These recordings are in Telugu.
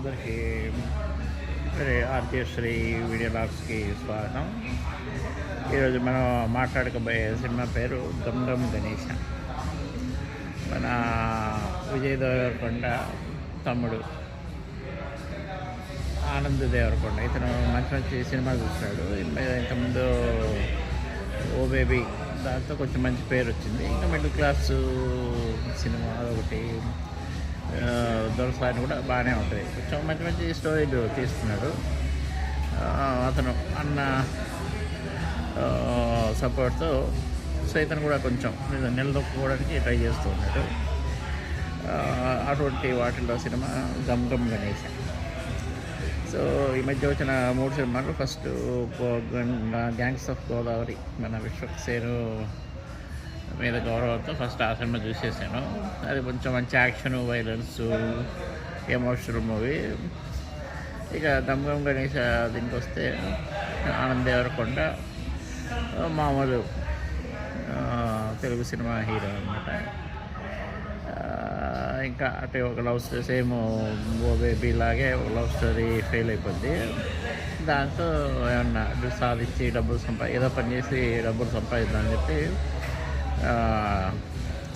అందరికీ మరి వీడియో లాగ్స్కి స్వాగతం. ఈరోజు మనం మాట్లాడకపోయే సినిమా పేరు గమ్ గణేష. మన విజయ్ దేవరకొండ తమ్ముడు ఆనంద్ దేవరకొండ. ఇతను మంచి మంచి సినిమాలు చూస్తున్నాడు. ఇంతకుముందు ఓ బేబీ దాంతో కొంచెం మంచి పేరు వచ్చింది ఇంకా మిడిల్ క్లాస్ సినిమా ఒకటి దొరసాని కూడా బాగానే ఉంటుంది. కొంచెం మంచి మంచి స్టోరీలు తీస్తున్నాడు. అతను అన్న సపోర్ట్తో సైతన్ కూడా కొంచెం నిలదొక్కుకోవడానికి ట్రై చేస్తూ ఉన్నాడు. అటువంటి వాటిల్లో సినిమా గమ్ గమ్ గణేష్ సో ఈ మధ్య వచ్చిన మూడు సినిమాలు ఫస్ట్ గ్యాంగ్స్ ఆఫ్ గోదావరి మన విశ్వక్సేను మీద గౌరవంతో ఫస్ట్ ఆ సినిమా చూసేసాను. అది కొంచెం మంచి యాక్షన్ వైలెన్స్ ఎమోషనల్ మూవీ ఇక దమ్గం గణేష్ దీనికి వస్తే ఆనంద్ దేవరకొండ మామూలు తెలుగు సినిమా హీరో అనమాట ఇంకా అంటే ఒక love story same oh baby లాగే ఒక లవ్ స్టోరీ ఫెయిల్ అయిపోద్ది. దాంతో ఏమన్నా సాధించి డబ్బులు సంపా ఏదో పని చేసి డబ్బులు సంపాదిద్దామని చెప్పి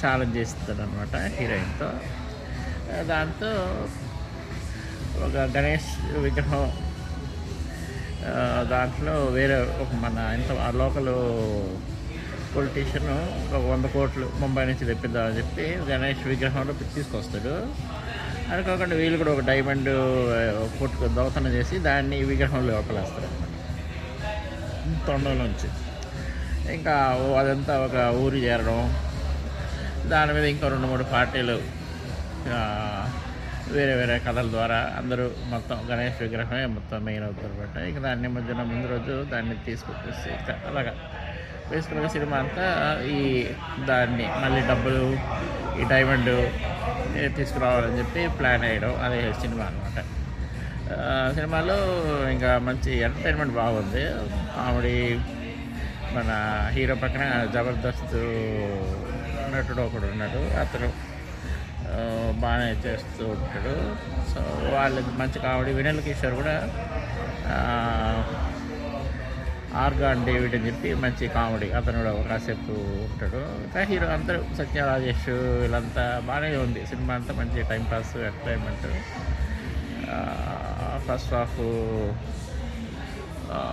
ఛాలెంజ్ చేస్తుంది అనమాట హీరోయిన్తో. దాంతో ఒక గణేష్ విగ్రహం దాంట్లో వేరే ఒక మన ఇంత ఆ లోకల్ పొలిటీషియన్ ఒక వంద కోట్లు ముంబై నుంచి తెప్పిద్దామని చెప్పి గణేష్ విగ్రహంలో తీసుకొస్తాడు. అనుకోకుండా వీళ్ళు కూడా ఒక డైమండ్ కొట్టుకు దొంగతనం చేసి దాన్ని ఈ విగ్రహంలో లోపలేస్తారు తొండలోంచి ఇంకా అదంతా ఒక ఊరు చేరడం. దాని మీద ఇంకా రెండు మూడు పార్టీలు వేరే వేరే కథల ద్వారా అందరూ మొత్తం గణేష్ విగ్రహమే మొత్తం మెయిన్ అవుతారు అనమాట ఇక దాన్ని మధ్యన ముందు రోజు దాన్ని తీసుకొచ్చేసి అలాగా. వేసుకున్న సినిమా అంతా ఈ దాన్ని మళ్ళీ డబ్బులు ఈ డైమండ్ తీసుకురావాలని చెప్పి ప్లాన్ వేయడం అదే సినిమా అనమాట సినిమాలో ఇంకా మంచి ఎంటర్టైన్మెంట్ బాగుంది. కామెడీ మన హీరో పక్కన జబర్దస్త్ నటుడు ఒకడు ఉన్నాడు. అతను బాగానే చేస్తూ ఉంటాడు. సో వాళ్ళకి మంచి కామెడీ. వినల్ కిషోర్ కూడా ఆర్గాన్ డేవిడ్ అని చెప్పి మంచి కామెడీ. అతను కూడా కాసేపు ఉంటాడు. ఇంకా హీరో అందరూ సత్య రాజేష్ వీళ్ళంతా బాగానే ఉంది. సినిమా అంతా మంచి timepass entertainment. First half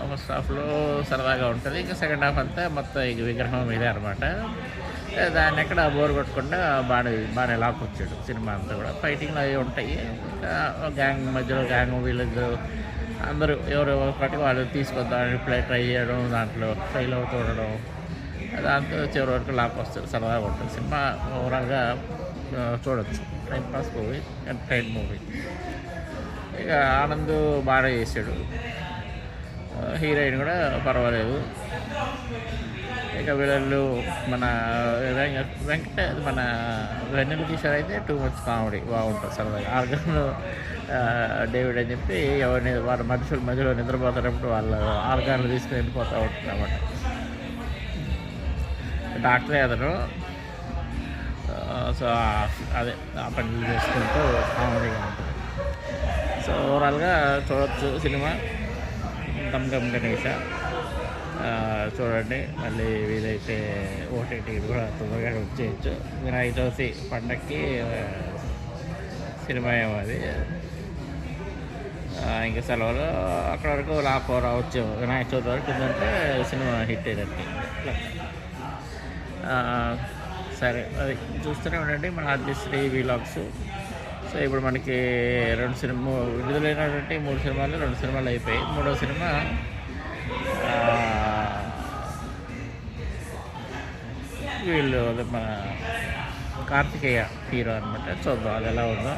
first హాఫ్లో సరదాగా ఉంటుంది. ఇంకా సెకండ్ హాఫ్ అంతా మొత్తం ఇక విగ్రహం మీదే అనమాట దాన్ని ఎక్కడ బోర్ కొట్టకుండా బాగానే బాగానే లాక్కొచ్చాడు సినిమా అంతా కూడా. ఫైటింగ్లు అవి ఉంటాయి. ఇంకా గ్యాంగ్ మధ్యలో గ్యాంగ్ వీళ్ళు అందరూ ఎవరు ఒకటి వాళ్ళు తీసుకొద్దామని ప్లే ట్రై చేయడం దాంట్లో ఫెయిల్ అవుతూ ఉండడం దాంతో చివరి వరకు లాక్కొస్తారు వస్తుంది సరదాగా ఉంటుంది సినిమా. ఓవరాల్గా చూడొచ్చు. టైం పాస్ మూవీ ట్రైన్ మూవీ ఇక ఆనంద్ బాగా చేశాడు. హీరోయిన్ కూడా పర్వాలేదు. ఇక వీళ్ళు మన వెంక- వెంకట మన వెన్నెల కిషోర్ అయితే టూ మచ్ కామెడీ బాగుంటుంది సరదాగా ఆర్గన్ డేవిడ్ అని చెప్పి ఎవరిని వాళ్ళ మనుషులు మధ్యలో నిద్రపోతున్నప్పుడు వాళ్ళ ఆర్గాన్లు తీసుకుని వెళ్ళిపోతూ ఉంటుంది అన్నమాట డాక్టరే అతను. సో అదే ఆ పనులు చేసుకుంటూ కామెడీగా ఉంటుంది. సో ఓవరాల్గా చూడవచ్చు సినిమా. గమ్ గమ్ గణేష. చూడండి మళ్ళీ వీలైతే ఓటీటీ కూడా తొందరగా వచ్చేయచ్చు వినాయక చవితి పండక్కి సినిమా అది. ఇంకా సెలవులు అక్కడ వరకు లాపో రావచ్చు. వినాయక చవితి వరకు ఉందంటే సినిమా హిట్ అయ్యేటట్టు. సరే అది చూస్తూనే ఉండండి మన ఆర్టిస్ట్రీ వీలాగ్స్ సో ఇప్పుడు మనకి రెండు సినిమా విడుదలైనటువంటి మూడు సినిమాలు రెండు సినిమాలు అయిపోయాయి. మూడో సినిమా వీళ్ళు మన కార్తికేయ హీరో అనమాట చూద్దాం అది ఎలా ఉందో.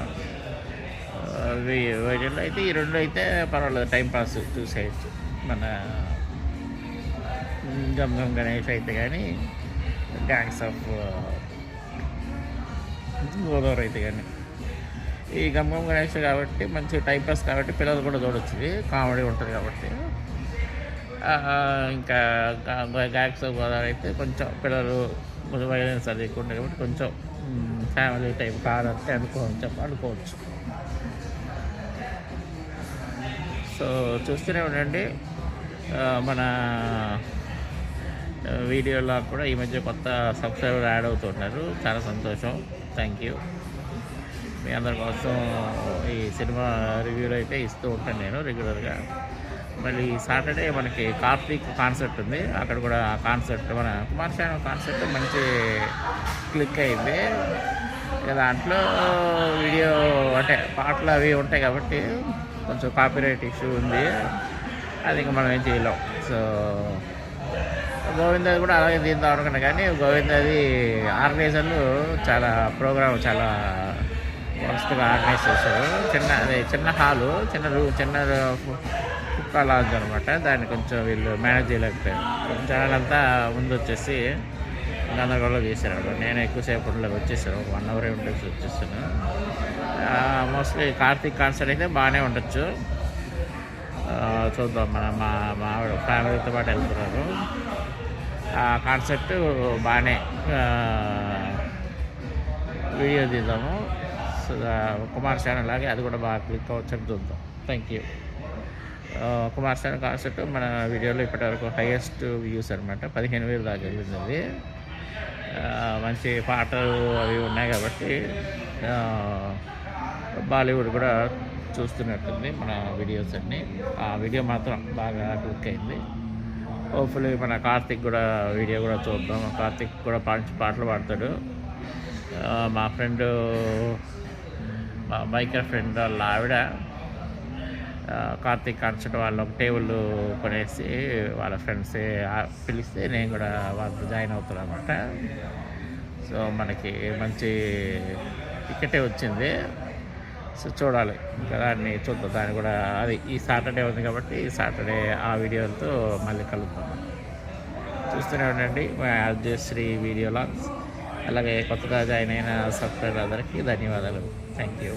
ఆ, వీటిల్లో అయితే ఈ రెండు అయితే పర్వాలేదు టైం పాస్ చూసేయచ్చు. మన గమ్ గమ్ గణేష్ అయితే కానీ గ్యాంగ్స్ ఆఫ్ గోదావరి అయితే కానీ ఈ గమ్మం గణేష్ కాబట్టి మంచి టైంపాస్ కాబట్టి పిల్లలు కూడా చూడొచ్చు ఇది కామెడీ ఉంటుంది కాబట్టి. ఇంకా గ్యాక్స్ గోదావరి అయితే కొంచెం పిల్లలు కొంచెం వైలెన్స్ అది ఎక్కువ ఉంటుంది కాబట్టి కొంచెం ఫ్యామిలీ టైప్ కాదంటే అనుకోవచ్చు అనుకోవచ్చు. సో చూస్తూనే ఉండండి. మన వీడియోలో కూడా ఈ మధ్య కొత్త సబ్స్క్రైబర్ యాడ్ అవుతున్నారు చాలా సంతోషం. థ్యాంక్ యూ మీ అందరి కోసం ఈ సినిమా రివ్యూలు అయితే ఇస్తూ ఉంటాను నేను రెగ్యులర్గా. మళ్ళీ సాటర్డే మనకి కార్తీక్ కాన్సర్ట్ ఉంది. అక్కడ కూడా ఆ కాన్సర్ట్ మన కుమార్ శానం కాన్సర్ట్ మంచి క్లిక్ అయింది. దాంట్లో వీడియో అంటే పాటలు అవి ఉంటాయి కాబట్టి కొంచెం కాపీరైట్ ఇష్యూ ఉంది. అది ఇంకా మనం ఏం చేయలేం. సో గోవిందది కూడా అలాగే దీంతో అనుకున్నా కానీ గోవిందది ఆర్గనైజర్లు చాలా ప్రోగ్రామ్ చాలా వరస్ట్గా ఆర్గనైజ్ చేశారు. చిన్న అదే చిన్న హాలు చిన్న రూ చిన్న కుక్క లాంజ్ అనమాట దాన్ని కొంచెం వీళ్ళు మేనేజ్ చేయలేకపోయారు. కొంచెం అంతా ముందు వచ్చేసి గందరగోళం చేశారు అన్నమాట. నేను ఎక్కువసేపు ఉండలేదు వచ్చేసాను. ఒక వన్ అవర్ ఉండేసి వచ్చేసాను. మోస్ట్లీ కార్తీక్ కాన్సర్ట్ అయితే బాగానే ఉండొచ్చు. చూద్దాం మన మా మా ఆవిడ ఫ్యామిలీతో పాటు వెళ్తున్నారు. ఆ కాన్సెప్ట్ బాగానే వీడియో తీద్దాము. కుమార్ ఛానల్ uh, లాగే అది కూడా బాగా క్లిక్ అవ్వచ్చని చూద్దాం. Thank you Kumar channel concept మన వీడియోలో ఇప్పటివరకు హైయెస్ట్ వ్యూస్ అనమాట పదిహేను వేలు దాకా వెళ్ళింది. Uh, మంచి పాటలు అవి ఉన్నాయి కాబట్టి uh, బాలీవుడ్ కూడా చూస్తున్నట్టుంది మన వీడియోస్ అన్నీ. ఆ వీడియో మాత్రం బాగా క్లిక్ అయింది. హోప్ఫుల్లీ మన కార్తిక్ కూడా వీడియో కూడా చూద్దాం. కార్తిక్ కూడా మంచి పాటలు పాడతాడు. మా ఫ్రెండ్ మా బైకర్ ఫ్రెండ్ వాళ్ళ ఆవిడ కార్తీక్ కాన్సర్ట్ వాళ్ళు ఒక టేబుల్ కొనేసి వాళ్ళ ఫ్రెండ్స్ పిలిస్తే నేను కూడా వాళ్ళతో జాయిన్ అవుతాను అనమాట సో మనకి మంచి టికెటే వచ్చింది. సో చూడాలి. ఇంకా దాన్ని చూద్దాం. దాన్ని కూడా అది ఈ సాటర్డే ఉంది కాబట్టి ఈ సాటర్డే ఆ వీడియోలతో మళ్ళీ కలుద్దాం. చూస్తూనే ఉండండి. మా అర్జశ్రీ వీడియోలో అలాగే కొత్తగా జాయిన్ అయిన సబ్స్క్రైబర్ అందరికీ ధన్యవాదాలు. Thank you.